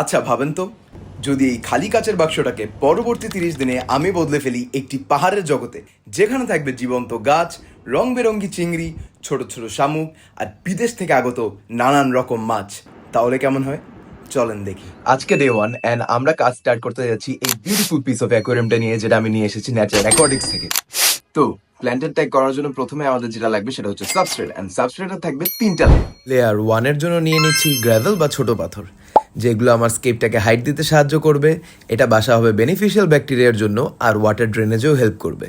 আচ্ছা ভাবেন তো যদি এই খালি কাচের বাক্সটাকে পরবর্তী তিরিশ দিনে আমি বদলে ফেলি একটি পাহাড়ের জগতে যেখানে থাকবে জীবন্ত গাছ রং বেরঙ্গি চিংড়ি ছোট ছোট শামুক আর বিদেশ থেকে আগত নানান রকম মাছ তাহলে কেমন হয়? চলেন দেখি। আজকে ডে ওয়ান অ্যান্ড আমরা কাজ স্টার্ট করতে যাচ্ছি এই বিউটিফুল পিস অফ অ্যাকোয়ারিয়ামটা নিয়ে যেটা আমি নিয়ে এসেছি ন্যাচারাল অ্যাকোয়াটিক্স থেকে। তো প্ল্যান্টের ট্যাগ করার জন্য প্রথমে আমাদের যেটা লাগবে সেটা হচ্ছে সাবস্ট্রেট অ্যান্ড সাবস্ট্রেটে থাকবে তিনটা। লেয়ার ওয়ানের জন্য নিয়ে নিচ্ছি গ্র্যাভেল বা ছোট পাথর। যেগুলো আমার স্কেপটাকে হাইট দিতে সাহায্য করবে। এটা বাসা হবে বেনিফিশিয়াল ব্যাকটেরিয়ার জন্য আর ওয়াটার ড্রেনেজেও হেল্প করবে।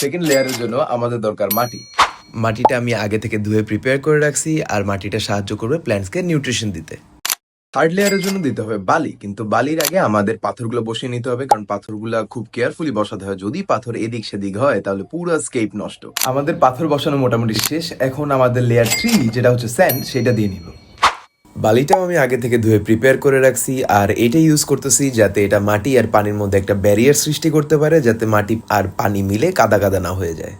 সেকেন্ড লেয়ারের জন্য আমাদের দরকার মাটি। মাটিটা আমি আগে থেকে ধুয়ে প্রিপেয়ার করে রাখছি আর মাটিটা সাহায্য করবে প্ল্যান্টসকে নিউট্রিশন দিতে। থার্ড লেয়ারের জন্য দিতে হবে বালি। কিন্তু বালির আগে আমাদের পাথরগুলো বসিয়ে নিতে হবে কারণ পাথরগুলো খুব কেয়ারফুলি বসাতে হয়। যদি পাথর এদিক সেদিক হয়, তাহলে পুরো স্কেপ নষ্ট। আমাদের পাথর বসানো মোটামুটি শেষ। এখন আমাদের লেয়ার থ্রি যেটা হচ্ছে স্যান্ড সেটা দিয়ে নিব। বালিটাও আমি আগে থেকে ধুয়ে প্রিপেয়ার করে রাখছি, আর এটা ইউজ করতেছি যাতে এটা মাটি আর পানির মধ্যে একটা ব্যারিয়ার সৃষ্টি করতে পারে, যাতে মাটি আর পানি মিলে কাদা কাদা না হয়ে যায়।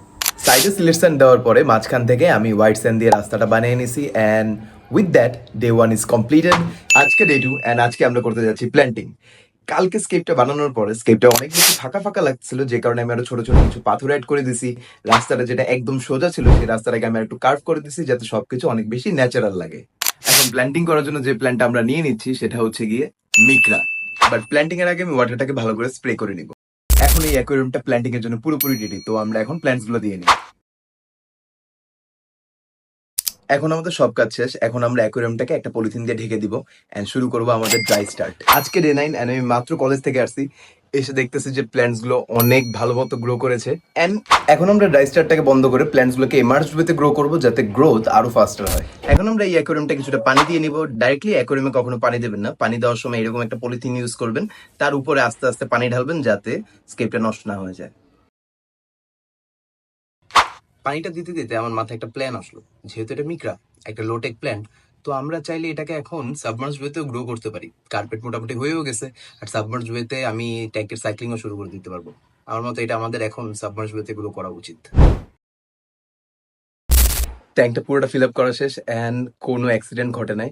সাইডে সিলেকশন দেওয়ার পরে মাঝখান থেকে আমি হোয়াইট স্যান্ড দিয়ে রাস্তাটা বানিয়ে নিছি and with that day one is completed আজকে ডে টু অ্যান্ড আজকে আমরা করতে যাচ্ছি প্ল্যান্টিং কালকে স্কেপটা বানানোর পরে স্কেপটা অনেক বেশি ফাঁকা ফাঁকা লাগছিল, যে কারণে আমি আরও ছোট ছোট কিছু পাথর অ্যাড করে দিছি। রাস্তাটা যেটা একদম সোজা ছিল, সেই রাস্তাটাকে আমি একটু কার্ভ করে দিছি, যাতে সবকিছু অনেক বেশি ন্যাচারাল লাগে। এখন প্ল্যান্টিং করার জন্য যে প্ল্যান্টটা আমরা নিয়ে নিচ্ছি, সেটা হচ্ছে গিয়ে মিকরা। বাট প্ল্যান্টিং এর আগে আমি ওয়াটারটাকে ভালো করে স্প্রে করে নিব। এখন এই অ্যাকোয়ারিয়ামটা প্ল্যান্টিং এর জন্য পুরোপুরি রেডি তো আমরা এখন প্ল্যান্টসগুলো দিয়ে নিই। এখন আমাদের সব কাজ শেষ। এখন আমরা অ্যাকোয়ারিয়ামটাকে একটা পলিথিন দিয়ে ঢেকে দিব এন্ড শুরু করব আমাদের ড্রাই স্টার্ট আজকে ডে নাইন এন্ড আমি মাত্র কলেজ থেকে আসছি। এসে দেখতেছি যে প্ল্যান্টসগুলো অনেক ভালো মতো গ্রো করেছে। এন্ড এখন আমরা ড্রাই স্টার্টটাকে বন্ধ করে প্ল্যান্টস গুলোকে এমার্জ ওয়েতে গ্রো করব যাতে গ্রোথ আরও ফাস্টার হয়। এখন আমরা এই অ্যাকোয়ারিয়ামটা কিছুটা পানি দিয়ে নিব। ডাইরেক্টলি অ্যাকোয়ারিয়ামে কখনো পানি দেবেন না। পানি দেওয়ার সময় এরকম একটা পলিথিন ইউজ করবেন। তার উপরে আস্তে আস্তে পানি ঢালবেন যাতে স্কেপটা নষ্ট না হয়ে যায়। পানিটা দিতে দিতে আমার মাথায় একটা প্ল্যান আসলো। যেহেতু এটা মিকরা একটা লোটেক প্ল্যান্ট তো আমরা চাইলে এটাকে এখন সাবমার্জ ওয়েতেও গ্রো করতে পারি। কার্পেট মোটামুটি হয়েও গেছে, আর সাবমার্জ ওয়েতে আমি ট্যাঙ্কের সাইক্লিংও শুরু করে দিতে পারব। আমার মতে এটা আমাদের এখন সাবমার্জ ওয়েতে গ্রো করা উচিত। ট্যাঙ্কটা পুরোটা ফিল আপ করা শেষ অ্যান্ড কোনো অ্যাক্সিডেন্ট ঘটে নাই।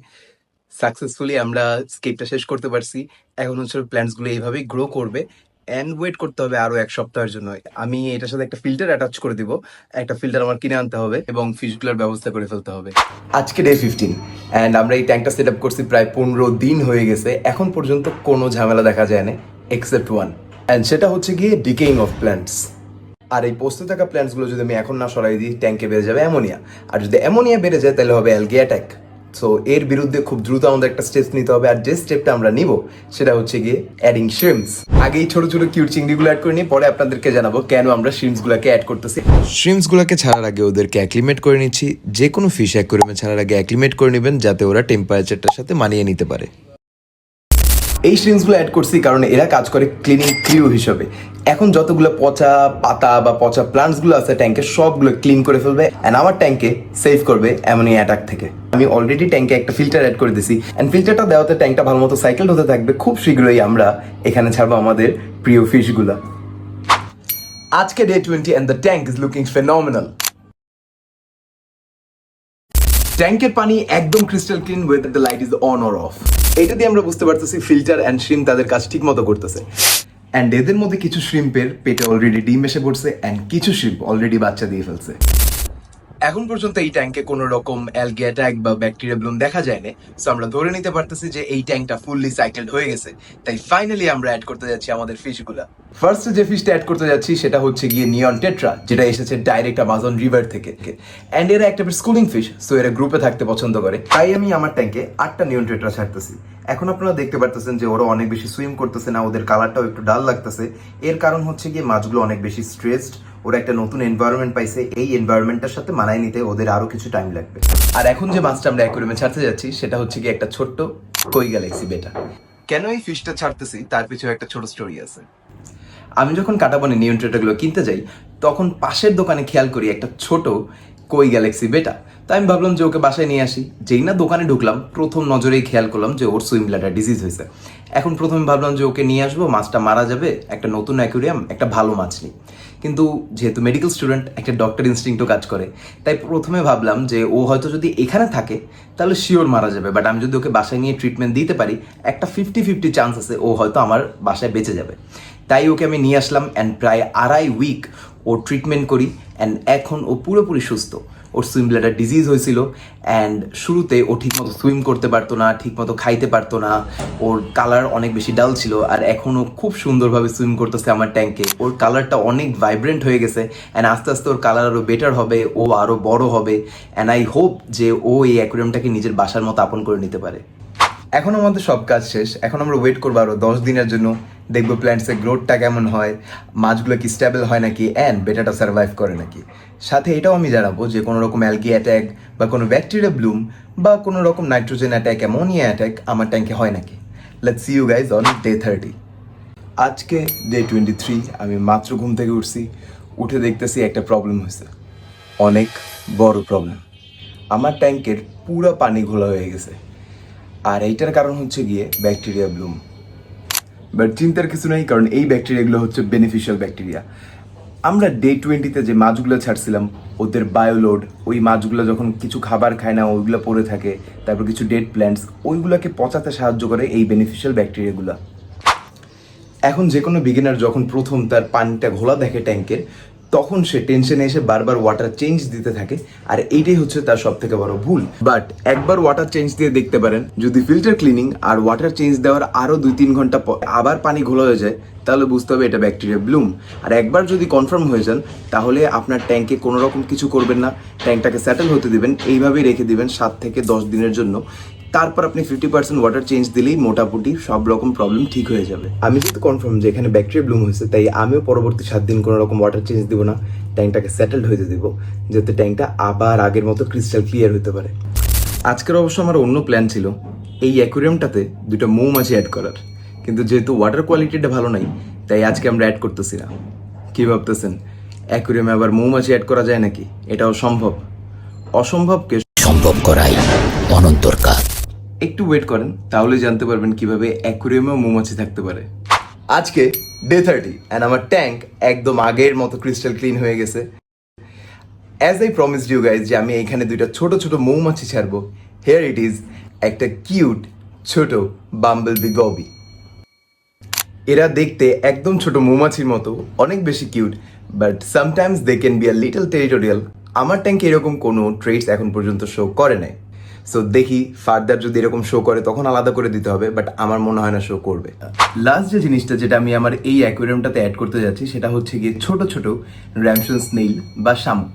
সাকসেসফুলি আমরা স্কেপটা শেষ করতে পারছি। এখন হচ্ছে প্ল্যান্টসগুলো এইভাবেই গ্রো করবে। অ্যান্ড ওয়েট করতে হবে আরও এক সপ্তাহের জন্য। আমি এটার সাথে একটা ফিল্টার অ্যাটাচ করে দিব। একটা ফিল্টার আমার কিনে আনতে হবে এবং ফিশগুলোর ব্যবস্থা করে ফেলতে হবে। আজকে ডে ফিফটিন অ্যান্ড আমরা এই ট্যাঙ্কটা সেট আপ করছি প্রায় পনেরো দিন হয়ে গেছে। এখন পর্যন্ত কোনো ঝামেলা দেখা যায় না এক্সেপ্ট ওয়ান অ্যান্ড সেটা হচ্ছে গিয়ে ডিকেইং অফ প্ল্যান্টস আর এই পোস্তে থাকা প্ল্যান্টসগুলো যদি আমি এখন না সরাই দিই ট্যাঙ্কে বেড়ে যাবে অ্যামোনিয়া আর যদি অ্যামোনিয়া বেড়ে যায়, তাহলে হবে অ্যালগি অ্যাটাক সো এর বিরুদ্ধে খুব দ্রুত আমাদের একটা স্টেপ নিতে হবে আর যে স্টেপটা আমরা নিব, সেটা হচ্ছে গিয়ে অ্যাডিং শ্রিমস আগে ছোট ছোট কিউট চিংড়িগুলো অ্যাড করে নিই, পরে আপনাদেরকে জানাব কেন আমরা শ্রিমসগুলোকে অ্যাড করতেছি। শ্রিমসগুলোকে ছাড়ার আগে ওদেরকে অ্যাক্লিমেট করে নিচ্ছি। যে কোনো ফিশ অ্যাকুরিয়ামে ছাড়ার আগে অ্যাক্লিমেট করে নেবেন, যাতে ওরা টেম্পারেচারটার সাথে মানিয়ে নিতে পারে। এই শ্রিমসগুলো অ্যাড করছি কারণ এরা কাজ করে ক্লিনিং ক্রিউ হিসেবে। এখন যতগুলো পচা পাতা বা পচা প্লান্টসগুলো আছে ট্যাঙ্কে সবগুলো ক্লিন করে ফেলবে অ্যান্ড আমার ট্যাঙ্কে সেভ করবে এমনই অ্যাটাক থেকে। আমি অলরেডি ট্যাঙ্কে একটা ফিল্টার অ্যাড করে দিছি অ্যান্ড ফিল্টারটা দেওয়াতে ট্যাঙ্কটা ভালো মতো সাইকেল হতে থাকবে। খুব শীঘ্রই আমরা এখানে ছাড়বো আমাদের প্রিয় ফিশগুলো আজকে day twenty and the tank is looking phenomenal ট্যাঙ্কের পানি একদম crystal clean whether the light is on or off এটা দিয়ে আমরা বুঝতে পারতেছি ফিল্টার অ্যান্ড শ্রিম তাদের কাজ ঠিক মতো করতেছে। অ্যান্ড এদের মধ্যে কিছু শ্রিম্পের পেটে অলরেডি ডিম এসে পড়ছে অ্যান্ড কিছু শ্রিম্প অলরেডি বাচ্চা দিয়ে ফেলছে। এখন পর্যন্ত এই ট্যাঙ্কে কোনো রকম অ্যালগি অ্যাটাক বা ব্যাকটেরিয়া ব্লুম দেখা যায়নি। সো আমরা ধরে নিতে পারতেছি যে এই ট্যাঙ্কটা ফুললি সাইকেলড হয়ে গেছে। তাই ফাইনালি আমরা অ্যাড করতে যাচ্ছি আমাদের ফিশগুলা ফার্স্ট যে ফিশটা অ্যাড করতে যাচ্ছি সেটা হচ্ছে গিয়ে নিয়ন টেট্রা যেটা এসেছে ডাইরেক্ট আমাজন রিভার থেকে। অ্যান্ড এরা একটা স্কুলিং ফিশ সো এরা গ্রুপে থাকতে পছন্দ করে। তাই আমি আমার ট্যাঙ্কে আটটা নিয়ন টেট্রা ছাড়তেছি। এখন আপনারা দেখতে পারতেছেন যে ওরা অনেক বেশি সুইম করতেছে না, ওদের কালারটাও একটু ডাল লাগতেছে। এর কারণ হচ্ছে গিয়ে মাছগুলো অনেক বেশি স্ট্রেসড ওরা একটা নতুন এনভায়রনমেন্ট পাইছে, এই এনভায়রনমেন্টটার সাথে মানায় নিতে ওদের আরও কিছু টাইম লাগবে। আর এখন যে মাছটা আমরা অ্যাকোয়ারিয়ামে ছাড়তে যাচ্ছি, সেটা হচ্ছে কি একটা ছোট্ট কই গ্যালাক্সি বেটা কেন এই ফিশটা ছাড়তেছি? তার পিছনে একটা ছোট স্টোরি আছে। আমি যখন কাটাবনে নিয়ন্ত্রণগুলো কিনতে যাই, তখন পাশের দোকানে খেয়াল করি একটা ছোট কই গ্যালাক্সি বেটা তাই আমি ভাবলাম যে ওকে বাসায় নিয়ে আসি। যেই না দোকানে ঢুকলাম, প্রথম নজরেই খেয়াল করলাম যে ওর সুইম ব্লাডার ডিজিজ হয়েছে। এখন প্রথমে ভাবলাম যে ওকে নিয়ে আসব, মাছটা মারা যাবে, একটা নতুন অ্যাকুরিয়াম একটা ভালো মাছ নিই। কিন্তু যেহেতু মেডিকেল স্টুডেন্ট একটা ডক্টর ইনস্টিংটও কাজ করে। তাই প্রথমে ভাবলাম যে ও হয়তো যদি এখানে থাকে, তাহলে শিওর মারা যাবে। বাট আমি যদি ওকে বাসায় নিয়ে ট্রিটমেন্ট দিতে পারি, একটা ফিফটি ফিফটি চান্স আছে ও হয়তো আমার বাসায় বেঁচে যাবে। তাই ওকে আমি নিয়ে আসলাম অ্যান্ড প্রায় আড়াই উইক ও ট্রিটমেন্ট করি অ্যান্ড এখন ও পুরোপুরি সুস্থ। ওর সুইম ব্লাডার ডিজিজ হয়েছিল অ্যান্ড শুরুতে ও ঠিকমতো সুইম করতে পারতো না, ঠিকমতো খাইতে পারতো না। ওর কালার অনেক বেশি ডাল ছিল আর এখনও খুব সুন্দরভাবে সুইম করতেছে আমার ট্যাঙ্কে ওর কালারটা অনেক ভাইব্রেন্ট হয়ে গেছে অ্যান্ড আস্তে আস্তে ওর কালার আরও বেটার হবে, ও আরও বড় হবে। অ্যান্ড আই হোপ যে ও এই অ্যাকোরিয়ামটাকে নিজের বাসার মতো আপন করে নিতে পারে। এখন আমাদের সব কাজ শেষ। এখন আমরা ওয়েট করব আরও দশ দিনের জন্য। দেখব প্ল্যান্টসের গ্রোথটা কেমন হয়, মাছগুলো কি স্টেবল হয় নাকি অ্যান্ড বেটাটা সার্ভাইভ করে নাকি। সাথে এটাও আমি জানাব যে কোনো রকম অ্যালগি অ্যাট্যাক বা কোনো ব্যাকটেরিয়া ব্লুম বা কোনো রকম নাইট্রোজেন অ্যাট্যাক অ্যামোনিয়া অ্যাট্যাক আমার ট্যাঙ্কে হয় নাকি। Let's see you guys on day thirty আজকে ডে টোয়েন্টি থ্রি আমি মাত্র ঘুম থেকে উঠছি। উঠে দেখতেছি একটা প্রবলেম হয়েছে। অনেক বড় প্রবলেম আমার ট্যাঙ্কের পুরো পানি ঘোলা হয়ে গেছে। আর এইটার কারণ হচ্ছে গিয়ে ব্যাকটেরিয়া ব্লুম বাট চিন্তার কিছু নেই, কারণ এই ব্যাকটেরিয়াগুলো হচ্ছে বেনিফিশিয়াল ব্যাকটেরিয়া আমরা ডে টোয়েন্টিতে যে মাছগুলো ছাড়ছিলাম, ওদের বায়োলোড ওই মাছগুলো যখন কিছু খাবার খায় না, ওইগুলো পড়ে থাকে, তারপর কিছু ডেড প্ল্যান্টস ওইগুলোকে পচাতে সাহায্য করে এই বেনিফিশিয়াল ব্যাকটেরিয়াগুলো এখন যে কোনো বিগিনার যখন প্রথম তার পানিটা ঘোলা দেখে ট্যাঙ্কের তখন সে টেনশনে এসে বারবার ওয়াটার চেঞ্জ দিতে থাকে, আর এইটাই হচ্ছে তার সব থেকে বড় ভুল। বাট একবার ওয়াটার চেঞ্জ দিয়ে দেখতে পারেন, যদি ফিল্টার ক্লিনিং আর ওয়াটার চেঞ্জ দেওয়ার আরও দুই তিন ঘণ্টা আবার পানি ঘোলা হয়ে যায়, তাহলে বুঝতে হবে এটা ব্যাকটেরিয়া ব্লুম আর একবার যদি কনফার্ম হয়ে যান, তাহলে আপনার ট্যাঙ্কে কোনো রকম কিছু করবেন না। ট্যাঙ্কটাকে স্যাটেল হতে দিবেন, এইভাবেই রেখে দিবেন সাত থেকে দশ দিনের জন্য। তারপর আপনি ফিফটি পার্সেন্ট ওয়াটার চেঞ্জ দিলেই মোটামুটি সব রকম প্রবলেম ঠিক হয়ে যাবে। আমি যেহেতু কনফার্ম যে এখানে ব্যাকটেরিয়া ব্লুম হয়েছে তাই আমিও পরবর্তী সাত দিন কোনো রকম ওয়াটার চেঞ্জ দিব না। ট্যাঙ্কটাকে সেটেলড হতে দিব যাতে ট্যাঙ্কটা আবার আগের মতো ক্রিস্টাল ক্লিয়ার হতে পারে। আজকের অবশ্য আমার অন্য প্ল্যান ছিল এই অ্যাকুরিয়ামটাতে দুটো মৌমাছি অ্যাড করার। কিন্তু যেহেতু ওয়াটার কোয়ালিটিটা ভালো নাই তাই আজকে আমরা অ্যাড করতেছি না। কি ভাবতেছেন? অ্যাকুরিয়ামে আবার মৌমাছি অ্যাড করা যায় নাকি? এটাও সম্ভব। অসম্ভবকে সম্ভব করাই অনন্তর কাজ। একটু ওয়েট করেন তাহলে জানতে পারবেন কীভাবে অ্যাকুরিয়ামেও মৌমাছি থাকতে পারে। আজকে ডে থার্টি অ্যান্ড আমার ট্যাঙ্ক একদম আগের মতো ক্রিস্টাল ক্লিন হয়ে গেছে। As I promise you guys যে আমি এখানে দুইটা ছোট ছোট মৌমাছি ছাড়বো হেয়ার ইট ইজ একটা কিউট ছোট বাম্বল বি গবি এরা দেখতে একদম ছোট মৌমাছির মতো, অনেক বেশি cute but sometimes they can be a little territorial আমার ট্যাঙ্কে এরকম কোনো ট্রেটস এখন পর্যন্ত শো করে নাই। সো দেখি ফার্দার যদি এরকম শো করে, তখন আলাদা করে দিতে হবে বাট আমার মনে হয় না শো করবে। লাস্ট যে জিনিসটা, যেটা আমি আমার এই অ্যাকোয়ারিয়ামটাতে অ্যাড করতে যাচ্ছি, সেটা হচ্ছে গিয়ে ছোট ছোট র্যামশন স্নেইল বা শামুক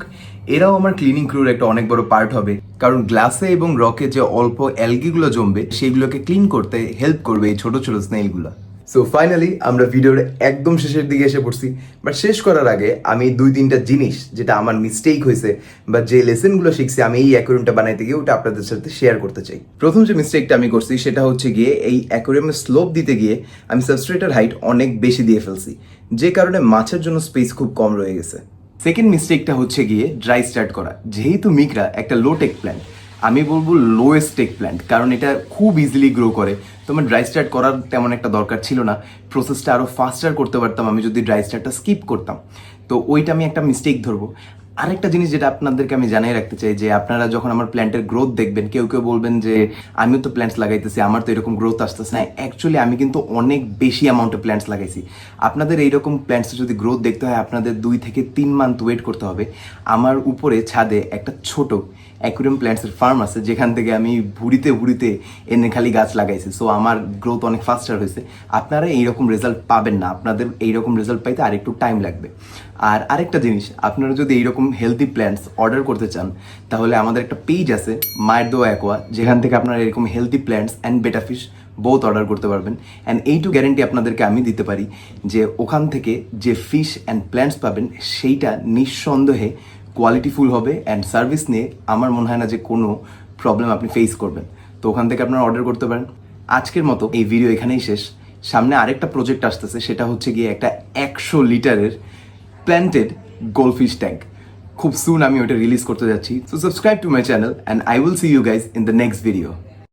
এরাও আমার ক্লিনিং ক্রুর একটা অনেক বড় পার্ট হবে, কারণ গ্লাসে এবং রকে যে অল্প অ্যালগিগুলো জমবে, সেগুলোকে ক্লিন করতে হেল্প করবে এই ছোট ছোট স্নেইলগুলো সো ফাইনালি আমরা ভিডিওর একদম শেষের দিকে এসে পড়ছি। বাট শেষ করার আগে আমি দুই, তিনটা জিনিস যেটা আমার মিস্টেক হয়েছে বা যে লেসনগুলো শিখছি, আমি এই অ্যাকোরিয়ামটা বানাইতে গিয়ে ওটা আপনাদের সাথে শেয়ার করতে চাই। প্রথম যে মিস্টেকটা আমি করছি, সেটা হচ্ছে গিয়ে এই অ্যাকোরিয়ামের স্লোপ দিতে গিয়ে আমি সাবস্ট্রেটের হাইট অনেক বেশি দিয়ে ফেলছি। যে কারণে মাছের জন্য স্পেস খুব কম রয়ে গেছে। সেকেন্ড মিস্টেকটা হচ্ছে গিয়ে ড্রাই স্টার্ট করা। যেহেতু মিকরা একটা লো টেক প্ল্যান্ট আমি বলব লোয়েস্ট টেক প্ল্যান্ট কারণ এটা খুব ইজিলি গ্রো করে। তোমার ড্রাই স্টার্ট করার তেমন একটা দরকার ছিল না। প্রসেসটা আরও ফাস্টার করতে পারতাম, আমি যদি ড্রাই স্টার্টটা স্কিপ করতাম। তো ওইটা আমি একটা মিস্টেক ধরবো। আরেকটা জিনিস যেটা আপনাদেরকে আমি জানাই রাখতে চাই, যে আপনারা যখন আমার প্ল্যান্টের গ্রোথ দেখবেন, কেউ কেউ বলবেন যে, আমিও তো প্ল্যান্টস লাগাইতেছি, আমার তো এরকম গ্রোথ আসতেছে। না অ্যাকচুয়ালি আমি কিন্তু অনেক বেশি অ্যামাউন্টে প্ল্যান্টস লাগাইছি। আপনাদের এইরকম প্ল্যান্টস যদি গ্রোথ দেখতে হয়, আপনাদের দুই থেকে তিন মান্থ ওয়েট করতে হবে। আমার উপরে ছাদে একটা ছোট অ্যাকুরিয়াম প্ল্যান্টসের ফার্ম আছে, যেখান থেকে আমি ভুড়িতে ভুড়িতে এনে খালি গাছ লাগাইছি। সো আমার গ্রোথ অনেক ফাস্টার হয়েছে। আপনারা এইরকম রেজাল্ট পাবেন না। আপনাদের এইরকম রেজাল্ট পাইতে আরেকটু টাইম লাগবে। আর আরেকটা জিনিস, আপনারা যদি এইরকম হেলদি প্ল্যান্টস অর্ডার করতে চান, তাহলে আমাদের একটা পেজ আছে, মায়ের দোয়া অ্যাকোয়া যেখান থেকে আপনারা এরকম healthy plants and betta fish both order করতে পারবেন। অ্যান্ড এইটু গ্যারেন্টি আপনাদেরকে আমি দিতে পারি যে, ওখান থেকে যে ফিশ অ্যান্ড প্ল্যান্টস পাবেন, সেইটা নিঃসন্দেহে কোয়ালিটিফুল হবে অ্যান্ড সার্ভিস নিয়ে আমার মনে হয় না যে কোনো প্রবলেম আপনি ফেস করবেন। তো ওখান থেকে আপনারা অর্ডার করতে পারেন। আজকের মতো এই ভিডিও এখানেই শেষ। সামনে আরেকটা প্রজেক্ট আসতেছে, সেটা হচ্ছে গিয়ে একটা একশো লিটারের প্ল্যান্টেড গোলফিশ ট্যাঙ্ক খুব সুন আমি ওটা রিলিজ করতে যাচ্ছি। So subscribe to my channel and I will see you guys in the next video